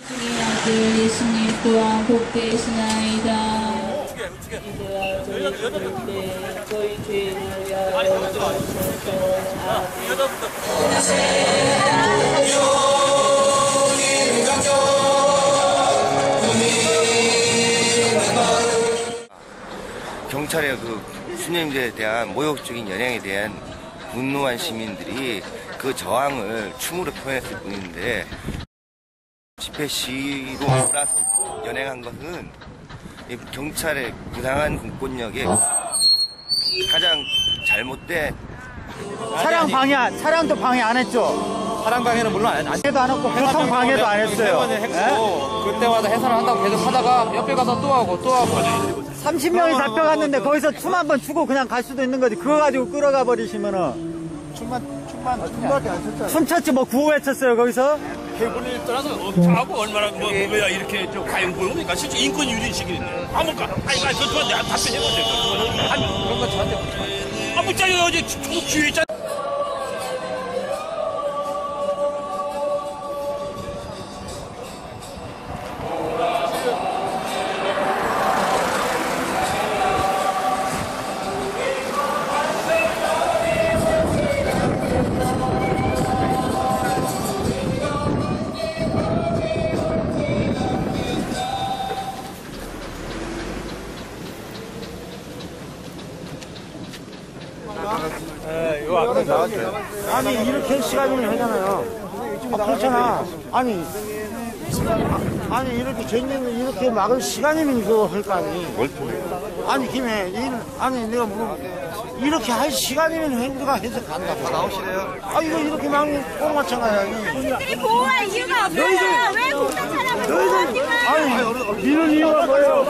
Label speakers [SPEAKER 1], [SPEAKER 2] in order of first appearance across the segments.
[SPEAKER 1] 주의 아들 예수님 또한 복되시나이다. 이제야 저희 죽을 때 저희 죄를 위하여 주옵소서 아멘
[SPEAKER 2] 경찰의 그 수님들에 대한 모욕적인 연행에 대한 분노한 시민들이 그 저항을 춤으로 표현했을 뿐인데 집회 시위로 몰아서 연행한 것은 이 경찰의 부당한 공권력의 가장 잘못된
[SPEAKER 3] 차량 방해, 안- 차량도 방해 안 했죠?
[SPEAKER 4] 차량 방해는 물론 안, 안
[SPEAKER 3] 방해도 안 했고, 교통 방해도 안 했어요.
[SPEAKER 4] 했고 그때마다 해산을 한다고 계속 하다가 옆에 가서 또 하고 또 하고
[SPEAKER 3] 30명이 잡혀갔는데 거기서 춤 한 번 추고 그냥 갈 수도 있는 거지. 그거 가지고 끌어가 버리시면은. 춤만, 춤만, 춤밖에 안 췄잖아요. 춤 췄지 뭐 구호 외쳤어요, 거기서?
[SPEAKER 5] 개본에 따라서 어하고 얼마나 뭐 뭐야 이렇게 좀 가용 보입니까? 실제 인권 유린식인데 아무까 아니 아니 그거 내가 답변해보세요. 그런 거 저한테 묻지 마. 아 묻자요 어제 중국 주에 있 아.
[SPEAKER 6] 아니 이렇게 시간이면 하잖아요. 아, 그렇잖아. 아니 아 니 이렇게 쟁점을 이렇게 막을 시간이면 이거 할 거 아니. 아니 김에 일 아니 내가 뭐 이렇게 할 시간이면 행주가 해서 간다. 다 나오시래요. 아 이거 이렇게 막는 꼴 마찬가지야.
[SPEAKER 7] 들이 보호할 이유가 없어요. 왜 국산 차량을 보호합니까?
[SPEAKER 6] 아니 미는 이유가 뭐예요?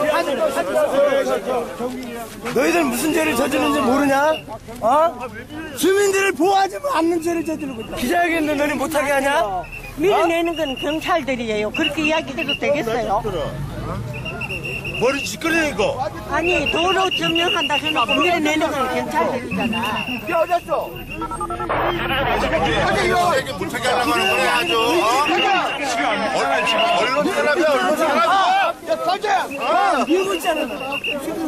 [SPEAKER 6] 너희들 무슨 죄를 저지르는지 모르냐? 어? 주민들을 보호하지 않는 죄를 저지르고 있다. 기자회견도 너희 못하게 하냐?
[SPEAKER 8] 밀어내는 건 경찰들이에요. 그렇게 이야기 해도 되겠어요?
[SPEAKER 6] 머리 찌끄러져 이거.
[SPEAKER 8] 아니 도로 점령한다 해놓고 밀어 내는 건 경찰들이잖아.
[SPEAKER 6] 어졌어?
[SPEAKER 9] 못하게 하려고 하는 거야 아주 어? 언론 탄압이야 언론 탄압
[SPEAKER 6] 야, 꺼져! 밀고 있잖아.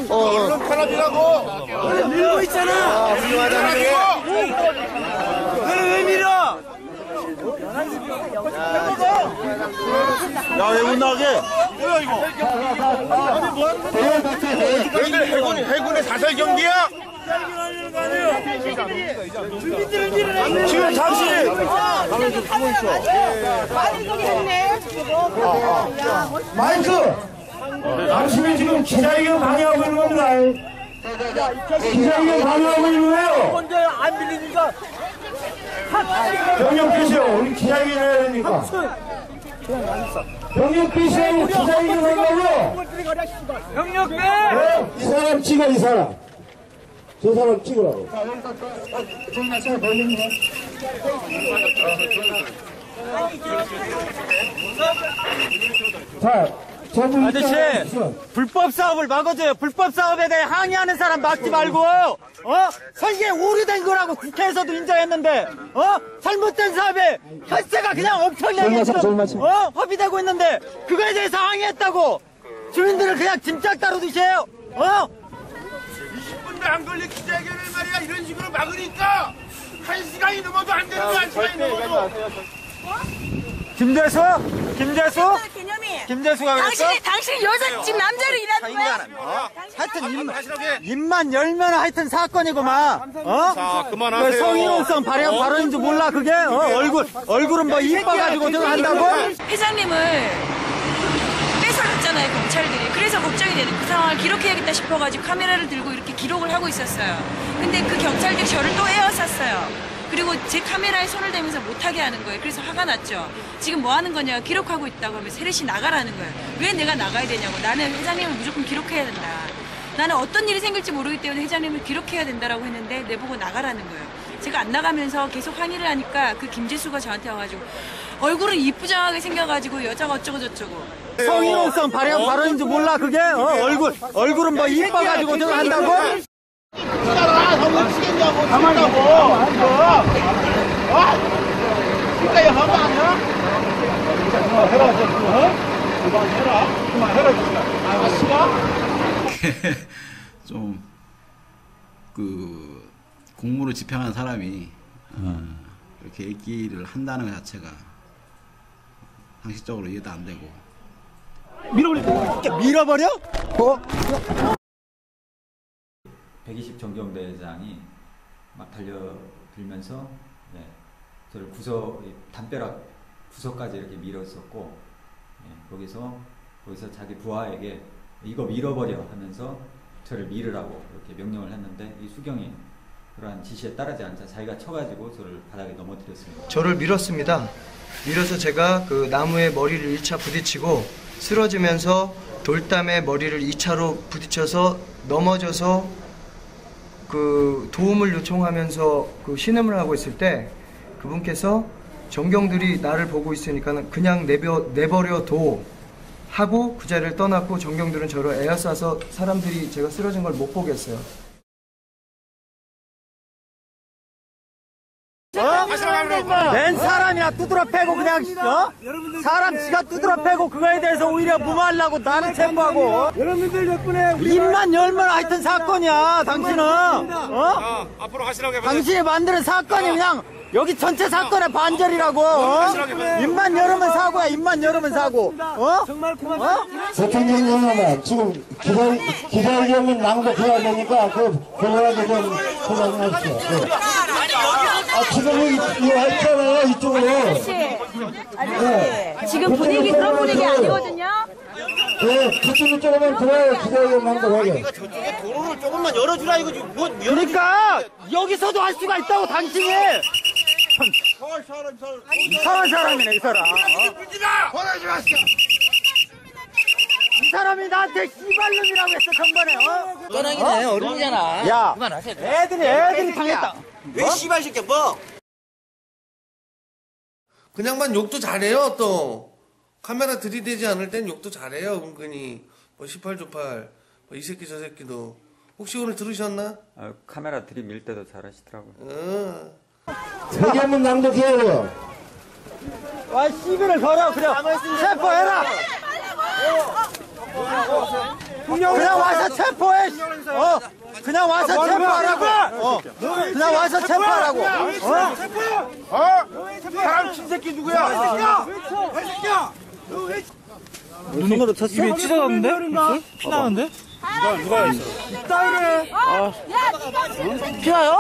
[SPEAKER 9] 언론 탄압이라고
[SPEAKER 6] 밀고 있잖아. 너는 왜 밀어? 야, 왜 못 나게?
[SPEAKER 9] 너희들 해군 해군의 사설 경비야
[SPEAKER 6] 지금 잠시. 마이크! 당신이 지금 기자회견 방해하고 있는 겁니다. 기자회견 방해하고 있는 거예요. 먼저 안 밀리니까. 병력 빼세요. 우리 기자회견 해야 되니까. 병력 빼세요. 기자회견 하려고요. 병력 빼! 네, 이 사람 찍어, 이 사람. 저 사람 찍으라고. 자,
[SPEAKER 3] 아저씨, 불법 사업을 막아줘요. 불법 사업에 대해 항의하는 사람 막지 말고, 어? 설계 오래된 거라고 국회에서도 인정했는데, 어? 잘못된 사업에 혈세가 그냥 엄청나게 지금, 어? 허비되고 있는데, 그거에 대해서 항의했다고! 주민들을 그냥 짐짝 다루듯이에요, 어?
[SPEAKER 9] 20분도 안 걸린 기자회견을 말이야 이런 식으로 막으니까 한 시간이 넘어도 안 되는 거야 한 시간이 넘어도
[SPEAKER 3] 김대수? 김대수?
[SPEAKER 7] 개념이.
[SPEAKER 3] 김대수가 그랬어?
[SPEAKER 7] 당신이 당신 여자 지금 남자로 일하는 거야?
[SPEAKER 3] 어? 하여튼 입, 입만 열면 하여튼 사건이구만. 어?
[SPEAKER 9] 자 그만하세요
[SPEAKER 3] 그 성희롱성 발행 발언인지 몰라 그게? 어? 얼굴 얼굴은 뭐 이뻐가지고 저거 한다고?
[SPEAKER 1] 회장님을 뺏어갔잖아요 경찰들이 그래서 걱정이 되는 그 상황을 기록해야겠다 싶어가지고 카메라를 들고 이렇게 기록을 하고 있었어요 근데 그 경찰들이 저를 또 에워쌌어요 그리고 제 카메라에 손을 대면서 못하게 하는 거예요 그래서 화가 났죠 지금 뭐 하는 거냐 기록하고 있다고 하면 세례씨 나가라는 거예요 왜 내가 나가야 되냐고 나는 회장님을 무조건 기록해야 된다 나는 어떤 일이 생길지 모르기 때문에 회장님을 기록해야 된다라고 했는데 내보고 나가라는 거예요. 제가 안 나가면서 계속 항의를 하니까 그 김재수가 저한테 와가지고 얼굴은 이쁘장하게 생겨가지고 여자가 어쩌고 저쩌고
[SPEAKER 3] 성희롱성 발행 발언인지 몰라 그게? 어? 얼굴 얼굴은 뭐 이뻐가지고 저거 한다고?
[SPEAKER 6] 가만히 있어. 진짜 이거 한거 아니야?
[SPEAKER 10] 좀그 공무를 집행한 사람이 어, 이렇게 얘기를 한다는 것 자체가 상식적으로 이해도 안 되고
[SPEAKER 3] 밀어버려? 어?
[SPEAKER 11] 120 정경대장이 막 달려들면서 네, 저를 구석 이 담벼락 구석까지 이렇게 밀었었고 예, 거기서 거기서 자기 부하에게 이거 밀어버려 하면서 저를 밀으라고 이렇게 명령을 했는데 이 수경이 그러한 지시에 따르지 않자 자기가 쳐가지고 저를 바닥에 넘어뜨렸습니다.
[SPEAKER 12] 저를 밀었습니다. 밀어서 제가 그 나무에 머리를 1차 부딪히고 쓰러지면서 돌담에 머리를 2차로 부딪혀서 넘어져서 그 도움을 요청하면서 그 신음을 하고 있을 때 그분께서 정경들이 나를 보고 있으니까 그냥 내버, 내버려 둬 하고 그 자리를 떠났고 정경들은 저를 에어싸서 사람들이 제가 쓰러진 걸 못 보겠어요.
[SPEAKER 3] 낸 사람이나 두드러 패고 그냥 어? 사람 지가 두드러 패고 그거에 대해서 오히려 무마하려고 나는 체포하고.
[SPEAKER 9] 여러분들 덕분에
[SPEAKER 3] 입만 열면 하여튼 사건이야 당신은. 어?
[SPEAKER 9] 앞으로 하시라고.
[SPEAKER 3] 당신이 만드는 사건이 그냥 여기 전체 사건의 반절이라고. 어? 입만 열으면 사고야 입만 열으면 사고. 어?
[SPEAKER 9] 정말 그만.
[SPEAKER 3] 어?
[SPEAKER 6] 대통령님은 지금 기다리, 기다리려면 낭독해야 되니까 그 그거라도 좀 그만하십시오. 네. 아, 지금 이, 이거 했잖아요, 이쪽으로. 네.
[SPEAKER 7] 지금 분위기 그런 분위기 아니거든요.
[SPEAKER 6] 네, 그쪽으로 조금만 들어요. 기다리려면 낭독하게.
[SPEAKER 9] 도로를 조금만 열어주라 이거지. 뭐
[SPEAKER 3] 그러니까 여기서도 할 수가 있다고 당신이 이상한 사람이네 이 사람 어?
[SPEAKER 9] 보내지 마시오.
[SPEAKER 3] 이 사람이 나한테 씨발놈이라고 했어 전번에 어?
[SPEAKER 4] 떠나기네 어른이잖아.
[SPEAKER 3] 야
[SPEAKER 4] 그만하세요.
[SPEAKER 3] 애들이 애들이 당했다
[SPEAKER 9] 왜 씨발 새끼야 뭐?
[SPEAKER 13] 그냥만 욕도 잘해요 또. 카메라 들이대지 않을 땐 욕도 잘해요 은근히. 뭐 18조팔 뭐 이 새끼 저 새끼도. 혹시 오늘 들으셨나?
[SPEAKER 11] 아, 카메라 들이밀 때도 잘하시더라고요.
[SPEAKER 13] 어.
[SPEAKER 6] 여기 한번 낭독해야 돼요.
[SPEAKER 3] 와 시비를 걸어 그래 체포해라! 그냥 와서 체포해 어 그냥 와서 체포하라고. 어. 그냥 와서 체포하라고. 어?
[SPEAKER 9] 어? 사람 친새끼 누구야? 왜 새끼야?
[SPEAKER 3] 눈으로 쳤어 입에 찢어졌는데? 피 나는데? 피나요?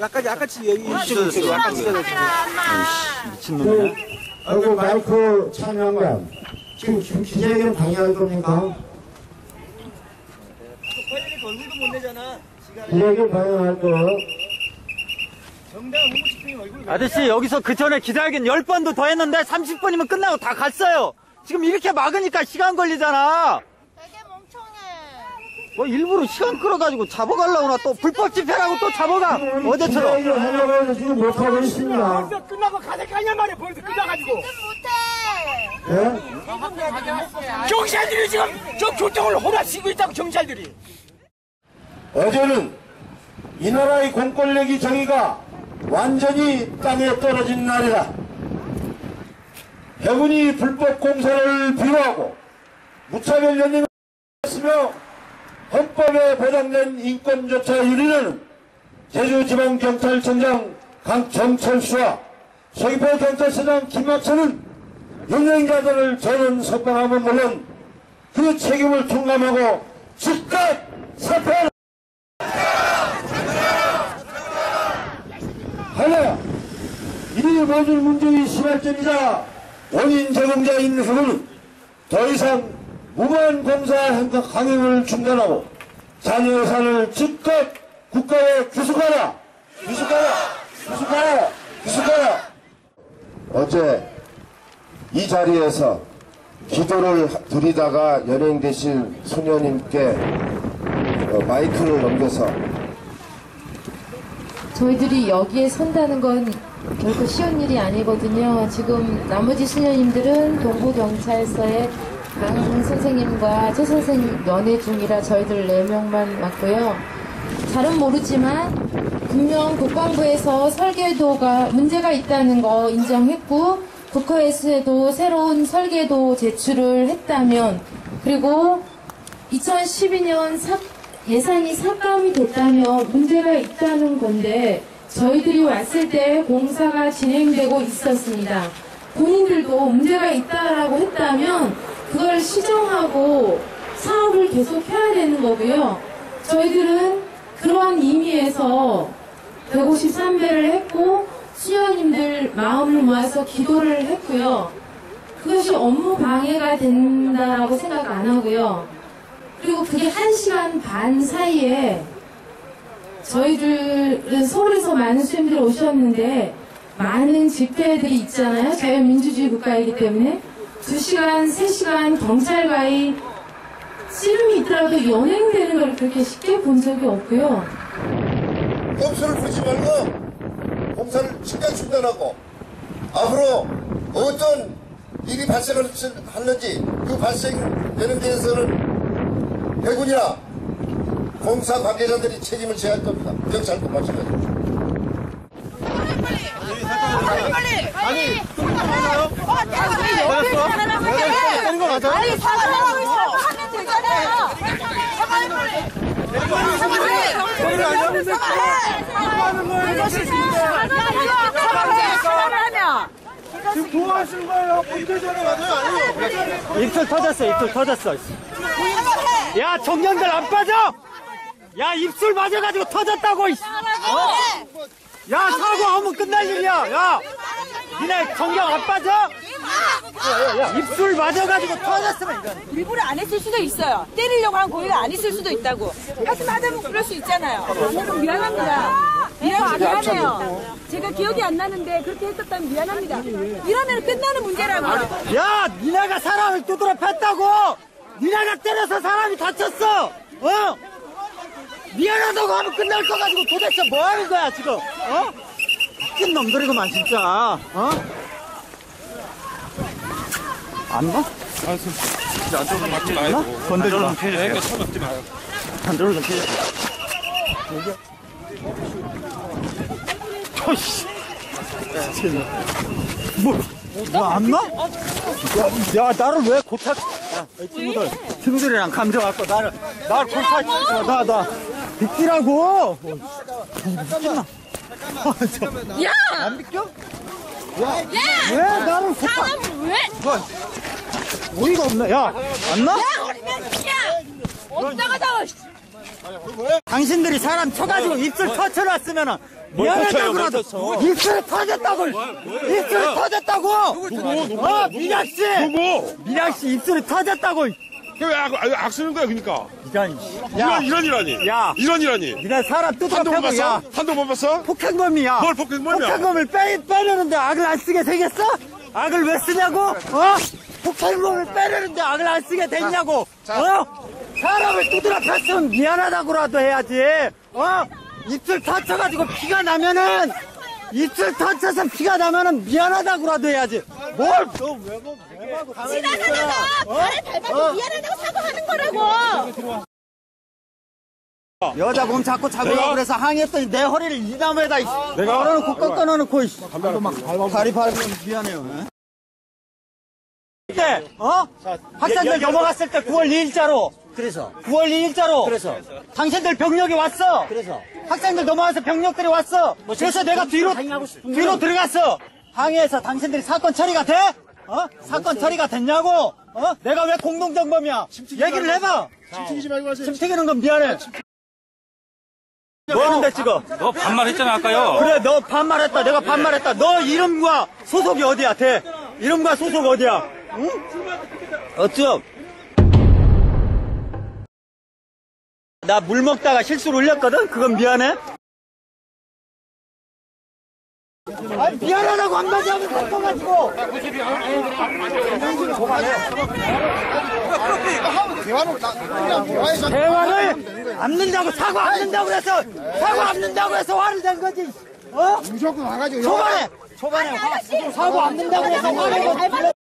[SPEAKER 9] 약간 약간 치 여기. 이쪽으로 약간 찢어졌어.
[SPEAKER 6] 그, 그리고 마이크 참여한 지금 지금 기자회견 방해할 겁니까? 기자회견 방해할 거.
[SPEAKER 3] 아저씨 여기서 그 전에 기자회견 10번도 더 했는데 30분이면 끝나고 다 갔어요 지금 이렇게 막으니까 시간 걸리잖아
[SPEAKER 7] 되게 멍청해.
[SPEAKER 3] 뭐 일부러 시간 끌어가지고 잡아가려고 나 또 불법 집회라고 또 잡아가 어제처럼
[SPEAKER 6] 기자회견 하려고 해서 지금 못하고 있습니다.
[SPEAKER 9] 벌써 끝나고 거 아니야 말이야. 벌써 끝나가지고.
[SPEAKER 7] 못해.
[SPEAKER 6] 예?
[SPEAKER 9] 경찰들이 지금 저 교통을 호라치고 있다고 경찰들이.
[SPEAKER 6] 어제는 이 나라의 공권력이 정의가 완전히 땅에 떨어진 날이다. 해군이 불법 공사를 비호하고 무차별 연행을 했으며 헌법에 보장된 인권조차 유리는 제주지방경찰청장 강정철수와 서귀포 경찰서장 김학철은 연행자들을 저는 석방하면 물론 그 책임을 통감하고 즉각 사퇴하라. 하나, 이 모든 문제의 시발점이자 원인 제공자인 후보는 더 이상 무관 공사 강행을 중단하고 자녀 예산을 즉각 국가에 귀속하라! 귀속하라! 귀속하라! 귀속하라! 어제 이 자리에서 기도를 드리다가 연행되실 소녀님께 어, 마이크를 넘겨서
[SPEAKER 14] 저희들이 여기에 선다는 건 결코 쉬운 일이 아니거든요. 지금 나머지 수녀님들은 동부경찰서에 강 선생님과 최 선생님 연애 중이라 저희들 4명만 맞고요. 잘은 모르지만 분명 국방부에서 설계도가 문제가 있다는 거 인정했고 국회에서도 새로운 설계도 제출을 했다면 그리고 2012년 예산이 삭감이 됐다면 문제가 있다는 건데 저희들이 왔을 때 공사가 진행되고 있었습니다. 본인들도 문제가 있다라고 했다면 그걸 시정하고 사업을 계속 해야 되는 거고요. 저희들은 그러한 의미에서 153배를 했고 수녀님들 마음을 모아서 기도를 했고요. 그것이 업무 방해가 된다라고 생각 안 하고요. 그리고 그게 한 시간 반 사이에 저희들은 서울에서 많은 수행들이 오셨는데 많은 집회들이 있잖아요. 자유민주주의 국가이기 때문에 두 시간, 세 시간 경찰과의 씨름이 있더라도 연행되는 걸 그렇게 쉽게 본 적이 없고요.
[SPEAKER 15] 꼼수를 부리지 말고 공사를 최대한 중단하고 앞으로 어떤 일이 발생을 하는지 그 발생되는 데에서는 해군이나 공사 관계자들이 책임을 져야 할 겁니다. 경찰도 마찬가지입니다.
[SPEAKER 3] 아니,
[SPEAKER 7] 어, 내가 왜 옆에 사람을 해?
[SPEAKER 3] 때린 거 맞아요?
[SPEAKER 7] 아니, 사과를 하고 있어. 하면 되잖아요. 사과해, 빨리. 사과해.
[SPEAKER 3] 안 하는데
[SPEAKER 7] 사과하는 거예요. 사과해. 사과를 하면.
[SPEAKER 3] 지금 도와하시는 거예요. 문제자가 맞아요? 아니요. 입술 터졌어, 입술 터졌어. 야, 청년들 안 빠져! 야, 입술 맞아가지고 터졌다고! 이 씨. 어? 야, 사과하면 끝날 일이야! 야! 니네 정경 안 빠져? 입술 맞아가지고 터졌으면 이건.
[SPEAKER 1] 일부러 안 했을 수도 있어요. 때리려고 한 고의가 안 있을 수도 있다고. 하여튼 하다면 그럴 수 있잖아요. 저는 미안합니다. 미안, 미안해요. 제가 기억이 안 나는데 그렇게 했었다면 미안합니다. 이러면 끝나는 문제라고요.
[SPEAKER 3] 야, 니네가 사람을 두드려 팼다고! 니네가 때려서 사람이 다쳤어! 어? 미안하다고 하면 끝날 거 가지고 도대체 뭐 하는 거야, 지금? 어? 웃긴 놈들이구만, 진짜. 어? 안 봐?
[SPEAKER 5] 아, 진짜 안쪽으로 맞지? 말고.
[SPEAKER 3] 건들지 마.
[SPEAKER 5] 그러니까 쳐먹지 마요.
[SPEAKER 3] 안쪽으로 좀 피해. 여기. 어이씨. 뭐, 뭐안 나? 야, 야, 나를 왜 고착, 야, 이 친구들, 친구들이랑 감정갖고 나를, 나를 고착, 야, 나, 나, 비키라고! 미친나.
[SPEAKER 7] 야!
[SPEAKER 3] 안 비켜? 야,
[SPEAKER 7] 야!
[SPEAKER 3] 왜 나를
[SPEAKER 7] 사람 왜?
[SPEAKER 3] 어이가 없네. 야, 안 나?
[SPEAKER 7] 야, 어리면 야! 어디다가 나와?
[SPEAKER 3] 당신들이 사람 쳐가지고 입술 터쳐놨으면은
[SPEAKER 5] 터쳐요,
[SPEAKER 3] 미안하다고
[SPEAKER 5] 뭘
[SPEAKER 3] 그래도
[SPEAKER 5] 터쳐?
[SPEAKER 3] 입술 터졌다고 입술 터졌다고 누구 누구 어 미락씨
[SPEAKER 5] 누구?
[SPEAKER 3] 미락씨 입술이 터졌다고
[SPEAKER 5] 왜 악, 쓰는 거야, 그니까?
[SPEAKER 3] 이런
[SPEAKER 5] 이런, 이런이라니.
[SPEAKER 3] 야
[SPEAKER 5] 이런이라니.
[SPEAKER 3] 니네 사람 패고
[SPEAKER 5] 봤어?
[SPEAKER 3] 야
[SPEAKER 5] 한도 못 봤어?
[SPEAKER 3] 폭행범이야
[SPEAKER 5] 뭘 폭행범이야?
[SPEAKER 3] 폭행범을 빼, 빼려는데 악을 안 쓰게 생겼어? 악을 왜 쓰냐고? 어? 폭행범을 빼려는데 악을 안 쓰게 됐냐고? 어? 사람을 두드려 팼으면 미안하다고라도 해야지 어? 입술 터쳐가지고 피가 나면은 입술 터쳐서 피가 나면은 미안하다고라도 해야지 뭘? 뭐,
[SPEAKER 7] 지나가다가 발에 밟아서
[SPEAKER 3] 어?
[SPEAKER 7] 미안하다고 사과하는 거라고.
[SPEAKER 3] 여자 몸 자꾸 잡으려고 그래서 항의했더니 내 허리를 이 나무에다 이
[SPEAKER 5] 내가?
[SPEAKER 3] 걸어놓고 꺾어놓고 이씨. 다리 밟으면 미안해요. 예? 그때 어? 학생들 넘어갔을 때 9월 2일자로. 그래서. 9월 2일자로. 그래서. 당신들 병력이 왔어. 그래서. 학생들 넘어와서 병력들이 왔어. 그래서 내가 뒤로 뒤로 들어갔어. 항의해서 당신들이 사건 처리가 돼? 어? 사건 처리가 됐냐고? 어? 내가 왜 공동정범이야? 얘기를 해봐.
[SPEAKER 9] 튀기지 말고 하세요.
[SPEAKER 3] 침 튀기는 건 미안해. 뭐 하는데 지금?
[SPEAKER 5] 너 반말했잖아, 아까요.
[SPEAKER 3] 그래 너 반말했다 내가 반말했다 너 이름과 소속이 어디야 대 이름과 소속 어디야 응? 어쩜 나 물 먹다가 실수로 흘렸거든 그건 미안해 아 미안하다고 한마디 하면 바꿔가지고. 대화를 앞는다고 사과 앞는다고 해서 사과 앞는다고 해서 화를 낸 거지. 어?
[SPEAKER 15] 무조건 와가지고
[SPEAKER 3] 초반에 초반에 화, 사과 앞는다고 해서 화를 낸 거지